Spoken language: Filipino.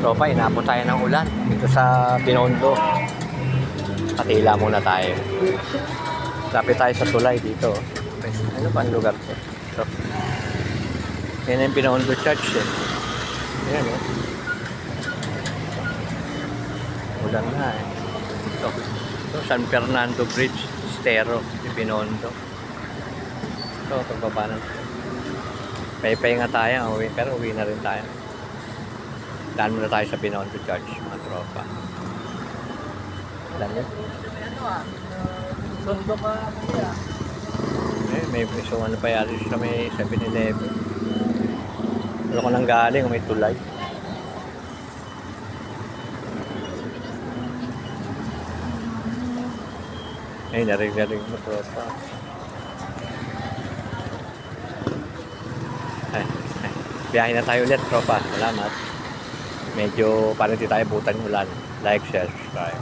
Tropa, inabot tayo ng ulan dito sa Binondo. Patila muna tayo. Lapit tayo sa tulay dito. Ano ba ang lugar to? Ito. Yan yung Binondo Church eh. Yan eh. Ulan na eh. Ito. Ito, San Fernando Bridge, Estero, di Binondo. Ito, pagbaba na. Pay-pay nga tayo, uwi, pero uwi na rin tayo. Daan muna tayo sa Binondo Church, mga tropa. Daan yun. Sundo ka kaya. Eh, may piso ano pa yari sa may 7-Eleven. Ano ko nang galing, may tulay. Ay, narig-narig mo tropa. Ay, ay. Biyahe na tayo ulit, tropa. Salamat. Medyo parang di tayo butan ulan. Like, share, subscribe.